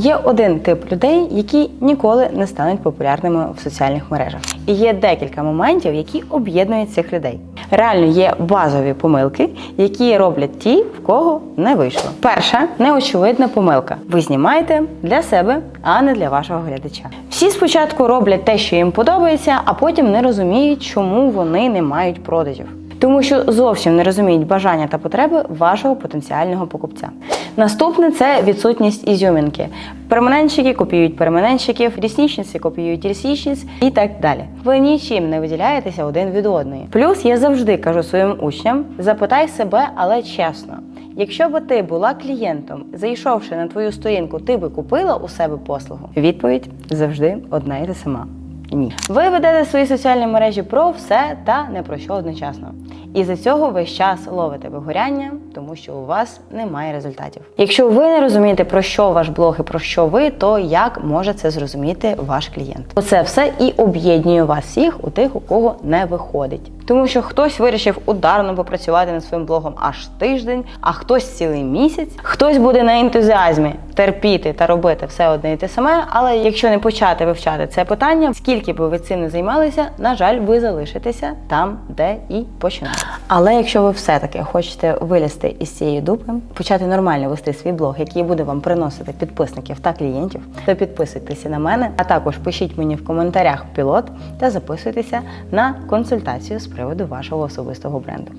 Є один тип людей, які ніколи не стануть популярними в соціальних мережах. І є декілька моментів, які об'єднують цих людей. Реально є базові помилки, які роблять ті, в кого не вийшло. Перша неочевидна помилка. Ви знімаєте для себе, а не для вашого глядача. Всі спочатку роблять те, що їм подобається, а потім не розуміють, чому вони не мають продажів. Тому що зовсім не розуміють бажання та потреби вашого потенціального покупця. Наступне це відсутність ізюмінки. Перманентщики копіюють перманентщиків, ріснічниці копіюють ріснічниць і так далі. Ви нічим не виділяєтеся один від одної. Плюс я завжди кажу своїм учням: запитай себе, але чесно. Якщо би ти була клієнтом, зайшовши на твою сторінку, ти би купила у себе послугу? Відповідь завжди одна і та сама. Ні. Ви ведете свої соціальні мережі про все та не про що одночасно. І за цього весь час ловите вигоряння, тому що у вас немає результатів. Якщо ви не розумієте, про що ваш блог і про що ви, то як може це зрозуміти ваш клієнт? Оце все і об'єднує вас всіх у тих, у кого не виходить. Тому що хтось вирішив ударно попрацювати над своїм блогом аж тиждень, а хтось цілий місяць, хтось буде на ентузіазмі терпіти та робити все одне і те саме. Але якщо не почати вивчати це питання, скільки би ви цим не займалися, на жаль, ви залишитеся там, де і починали. Але якщо ви все-таки хочете вилізти із цієї дупи, почати нормально вести свій блог, який буде вам приносити підписників та клієнтів, то підписуйтеся на мене, а також пишіть мені в коментарях пілот та записуйтеся на консультацію з приводу вашого особистого бренду.